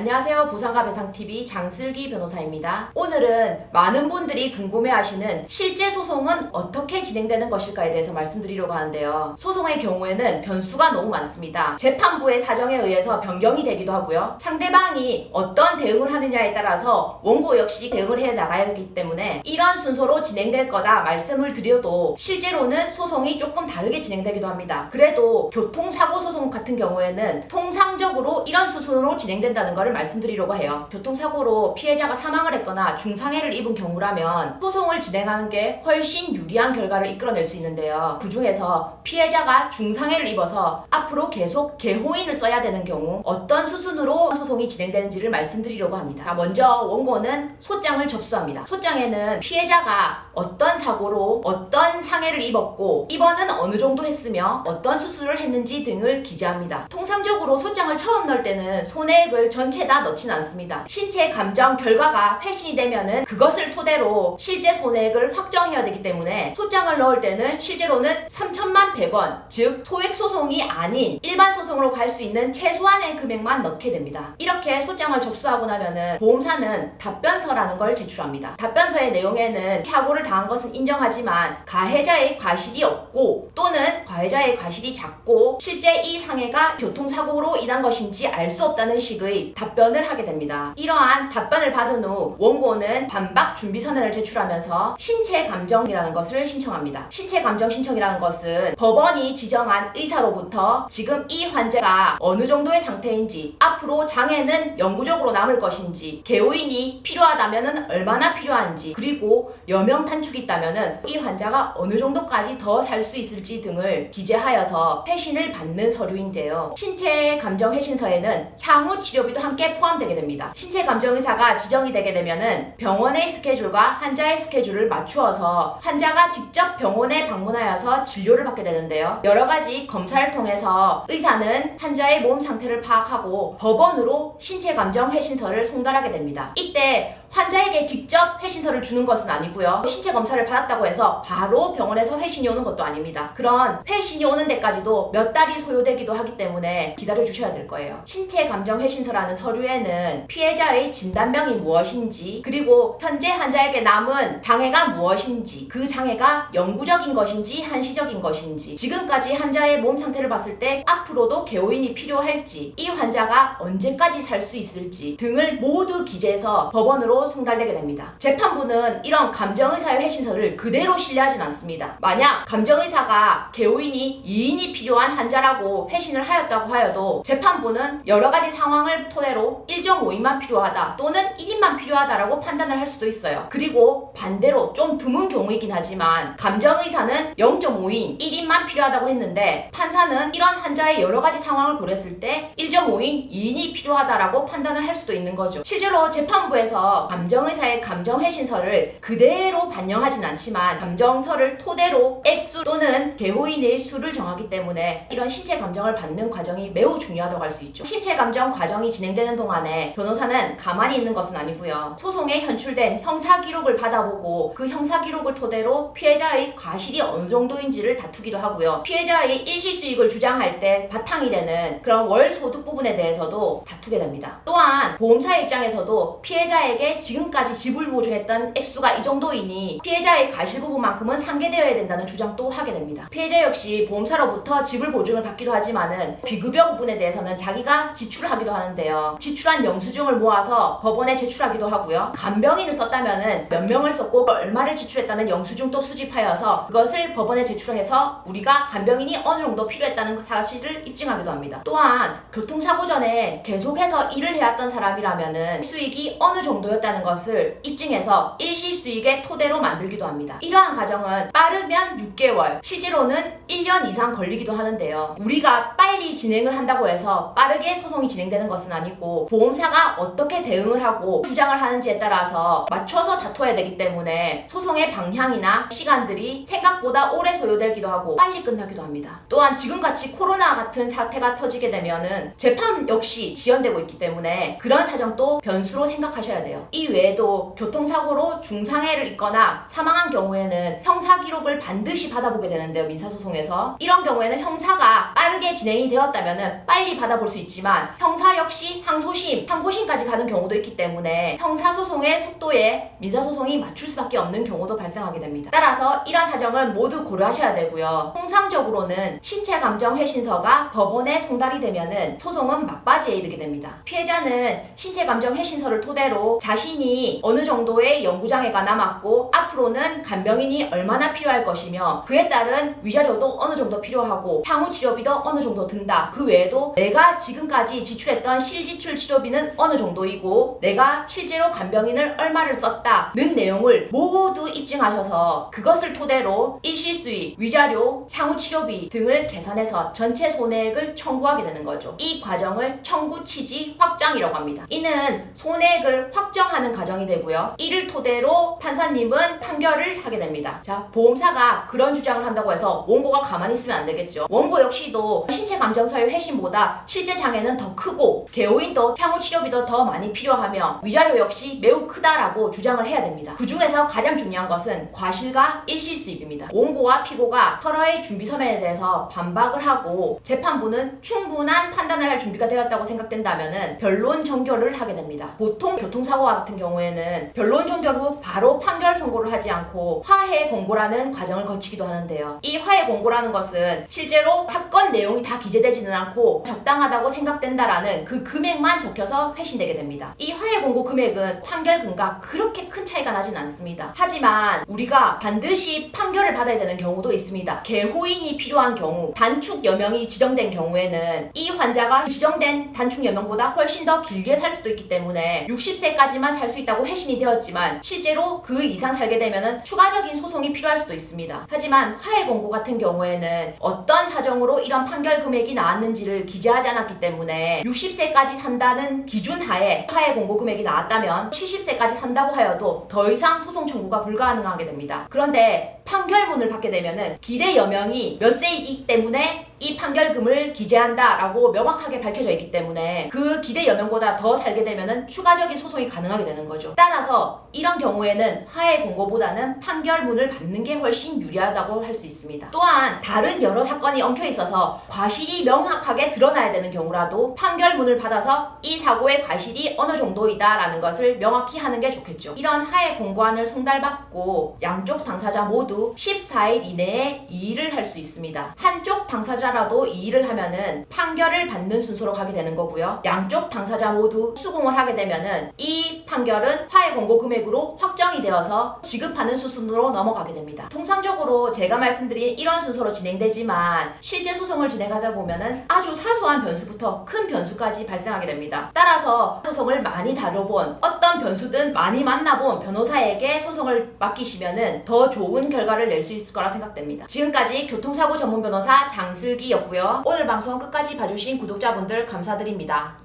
안녕하세요. 보상가 배상TV 장슬기 변호사입니다. 오늘은 많은 분들이 궁금해하시는 실제 소송은 어떻게 진행되는 것일까에 대해서 말씀드리려고 하는데요. 소송의 경우에는 변수가 너무 많습니다. 재판부의 사정에 의해서 변경이 되기도 하고요. 상대방이 어떤 대응을 하느냐에 따라서 원고 역시 대응을 해 나가야 하기 때문에 이런 순서로 진행될 거다 말씀을 드려도 실제로는 소송이 조금 다르게 진행되기도 합니다. 그래도 교통사고 소송 같은 경우에는 통상적으로 이런 수순으로 진행된다는 것을 말씀드리려고 해요. 교통사고로 피해자가 사망을 했거나 중상해를 입은 경우라면 소송을 진행하는 게 훨씬 유리한 결과를 이끌어낼 수 있는데요. 그 중에서 피해자가 중상해를 입어서 앞으로 계속 개호인을 써야 되는 경우 어떤 수순으로 소송이 진행되는지를 말씀드리려고 합니다. 자, 먼저 원고는 소장을 접수합니다. 소장에는 피해자가 어떤 사고로 어떤 상해를 입었고 입원은 어느 정도 했으며 어떤 수술을 했는지 등을 기재합니다. 통상적으로 소장을 처음 넣을 때는 손해액을 전체 다 넣지는 않습니다. 신체 감정 결과가 회신이 되면은 그것을 토대로 실제 손해액을 확정해야 되기 때문에 소장을 넣을 때는 실제로는 3천만 100원, 즉 소액 소송이 아닌 일반 소송으로 갈 수 있는 최소한의 금액만 넣게 됩니다. 이렇게 소장을 접수하고 나면은 보험사는 답변서라는 걸 제출합니다. 답변서의 내용에는 사고를 당한 것은 인정하지만 가해자의 과실이 없고 또는 가해자의 과실이 작고 실제 이 상해가 교통사고로 인한 것인지 알 수 없다는 식의 답 변을 하게 됩니다. 이러한 답변을 받은 후 원고는 반박 준비 서면을 제출하면서 신체 감정이라는 것을 신청합니다. 신체 감정 신청이라는 것은 법원이 지정한 의사로부터 지금 이 환자가 어느 정도의 상태인지 앞으로 장애는 영구적으로 남을 것인지 개호인이 필요하다면 얼마나 필요한지 그리고 여명 단축이 있다면 이 환자가 어느 정도까지 더 살 수 있을지 등을 기재하여서 회신을 받는 서류인데요. 신체 감정 회신서에는 향후 치료비도 함께 포함되게 됩니다. 신체 감정 의사가 지정이 되게 되면은 병원의 스케줄과 환자의 스케줄을 맞추어서 환자가 직접 병원에 방문하여서 진료를 받게 되는데요. 여러 가지 검사를 통해서 의사는 환자의 몸 상태를 파악하고 법원으로 신체 감정 회신서를 송달하게 됩니다. 이때 환자에게 직접 회신서를 주는 것은 아니고요. 신체 검사를 받았다고 해서 바로 병원에서 회신이 오는 것도 아닙니다. 그런 회신이 오는 데까지도 몇 달이 소요되기도 하기 때문에 기다려 주셔야 될 거예요. 신체 감정 회신서라는 서류 에는 피해자의 진단명이 무엇인지 그리고 현재 환자에게 남은 장애가 무엇인지 그 장애가 영구적인 것인지 한시적인 것인지 지금까지 환자의 몸 상태를 봤을 때 앞으로도 개호인이 필요할지 이 환자가 언제까지 살 수 있을지 등을 모두 기재해서 법원으로 송달되게 됩니다. 재판부는 이런 감정의사의 회신서를 그대로 신뢰하진 않습니다. 만약 감정의사가 개호인이 2인이 필요한 환자라고 회신을 하였다고 하여도 재판부는 여러 가지 상황을 토대로 1.5인만 필요하다 또는 1인만 필요하다라고 판단을 할 수도 있어요. 그리고 반대로 좀 드문 경우이긴 하지만 감정의사는 0.5인 1인만 필요하다고 했는데 판사는 이런 환자의 여러 가지 상황을 고렸을 때 1.5인 2인이 필요하다라고 판단을 할 수도 있는 거죠. 실제로 재판부에서 감정의사의 감정회신서를 그대로 반영하진 않지만 감정서를 토대로 액수 또는 개호인의 수를 정하기 때문에 이런 신체 감정을 받는 과정이 매우 중요하다고 할 수 있죠. 신체 감정 과정이 진행되 는 동안에 변호사는 가만히 있는 것은 아니고요. 소송에 현출된 형사 기록을 받아보고 그 형사 기록을 토대로 피해자의 과실이 어느 정도인지를 다투기도 하고요. 피해자의 일시 수익을 주장할 때 바탕이 되는 그런 월 소득 부분에 대해서도 다투게 됩니다. 또한 보험사 입장에서도 피해자에게 지금까지 지불 보증했던 액수가 이 정도이니 피해자의 과실 부분만큼은 상계되어야 된다는 주장도 하게 됩니다. 피해자 역시 보험사로부터 지불 보증을 받기도 하지만은 비급여 부분에 대해서는 자기가 지출을 하기도 하는데 요. 지출한 영수증을 모아서 법원에 제출하기도 하고요. 간병인을 썼다면은 몇 명을 썼고 얼마를 지출했다는 영수증도 수집하여서 그것을 법원에 제출해서 우리가 간병인이 어느 정도 필요했다는 사실을 입증하기도 합니다. 또한 교통사고 전에 계속해서 일을 해왔던 사람이라면은 수익이 어느 정도였다는 것을 입증해서 일시 수익의 토대로 만들기도 합니다. 이러한 과정은 빠르면 6개월, 실제로는 1년 이상 걸리기도 하는데요. 우리가 빨리 진행을 한다고 해서 빠르게 소송이 진행되는 것은 아니고 보험사가 어떻게 대응을 하고 주장을 하는지에 따라서 맞춰서 다투어야 되기 때문에 소송의 방향이나 시간들이 생각보다 오래 소요되기도 하고 빨리 끝나기도 합니다. 또한 지금같이 코로나 같은 사태가 터지게 되면은 재판 역시 지연되고 있기 때문에 그런 사정도 변수로 생각하셔야 돼요. 이이 외에도 교통사고로 중상해를 입거나 사망한 경우에는 형사 기록을 반드시 받아보게 되는데요. 민사소송에서. 이런 경우에는 형사가 빠르게 진행이 되었다면 빨리 받아볼 수 있지만 형사 역시 항소심, 항고심까지 가는 경우도 있기 때문에 형사소송의 속도에 민사소송이 맞출 수밖에 없는 경우도 발생하게 됩니다. 따라서 이런 사정을 모두 고려하셔야 되고요. 통상적으로는 신체 감정 회신서가 법원에 송달이 되면은 소송은 막바지에 이르게 됩니다. 피해자는 신체 감정 회신서를 토대로 자신이 어느 정도의 연구장애가 남았고 앞으로는 간병인이 얼마나 필요할 것이며 그에 따른 위자료도 어느 정도 필요하고 향후 치료비도 어느 정도 든다. 그 외에도 내가 지금까지 지출했던 실지 출 치료비는 어느 정도이고 내가 실제로 간병인을 얼마를 썼다는 내용을 모두 입증하셔서 그것을 토대로 일실수익, 위자료, 향후 치료비 등을 계산해서 전체 손해액을 청구하게 되는 거죠. 이 과정을 청구 취지 확장이라고 합니다. 이는 손해액을 확정하는 과정이 되고요. 이를 토대로 판사님은 판결을 하게 됩니다. 자, 보험사가 그런 주장을 한다고 해서 원고가 가만히 있으면 안 되겠죠. 원고 역시도 신체 감정서의 회신보다 실제 장애는 더 크고 개호인 도 향후 치료비도 더 많이 필요하며 위자료 역시 매우 크다라고 주장을 해야 됩니다. 그 중에서 가장 중요한 것은 과실과 일실수입입니다. 원고와 피고가 서로의 준비 서면에 대해서 반박을 하고 재판부는 충분한 판단을 할 준비가 되었다고 생각된다면은 변론 정결을 하게 됩니다. 보통 교통사고와 같은 경우에는 변론 정결 후 바로 판결 선고를 하지 않고 화해 공고라는 과정을 거치기도 하는데요. 이 화해 공고라는 것은 실제로 사건 내용이 다 기재되지는 않고 적당하다고 생각된다라는 그 금액 만 적혀서 회신되게 됩니다. 이 화해 공고 금액은 판결금과 그렇게 큰 차이가 나진 않습니다. 하지만 우리가 반드시 판결을 받아야 되는 경우도 있습니다. 개호인이 필요한 경우, 단축 여명이 지정된 경우에는 이 환자가 지정된 단축 여명보다 훨씬 더 길게 살 수도 있기 때문에 60세까지만 살 수 있다고 회신이 되었지만 실제로 그 이상 살게 되면은 추가적인 소송이 필요할 수도 있습니다. 하지만 화해 공고 같은 경우에는 어떤 사정으로 이런 판결 금액이 나왔는지를 기재하지 않았기 때문에 60세까지 산 다는 기준 하에 화해 공고 금액이 나왔다면 70세까지 산다고 하여도 더 이상 소송 청구가 불가능하게 됩니다. 그런데 판결문을 받게 되면은 기대 여명이 몇 세이기 때문에 이 판결금을 기재한다라고 명확하게 밝혀져 있기 때문에 그 기대 여명보다 더 살게 되면은 추가적인 소송이 가능하게 되는 거죠. 따라서 이런 경우에는 화해 공고보다는 판결문을 받는 게 훨씬 유리하다고 할 수 있습니다. 또한 다른 여러 사건이 엉켜 있어서 과실이 명확하게 드러나야 되는 경우라도 판결문을 받아서 이 사고의 과실이 어느 정도이다라는 것을 명확히 하는 게 좋겠죠. 이런 화해 공고안을 송달받고 양쪽 당사자 모두 14일 이내에 이의를 할 수 있습니다. 한쪽 당사자 라도 이의를 하면은 판결을 받는 순서로 가게 되는 거고요. 양쪽 당사자 모두 수긍을 하게 되면은 이 판결은 화해 공고 금액으로 확정이 되어서 지급하는 수순으로 넘어가게 됩니다. 통상적으로 제가 말씀드린 이런 순서로 진행되지만 실제 소송을 진행하다 보면은 아주 사소한 변수부터 큰 변수까지 발생하게 됩니다. 따라서 소송을 많이 다뤄본 어떤 변수든 많이 만나본 변호사에게 소송을 맡기시면은 더 좋은 결과를 낼 수 있을 거라 생각됩니다. 지금까지 교통사고 전문 변호사 장슬 기였고요. 오늘 방송 끝까지 봐주신 구독자분들 감사드립니다.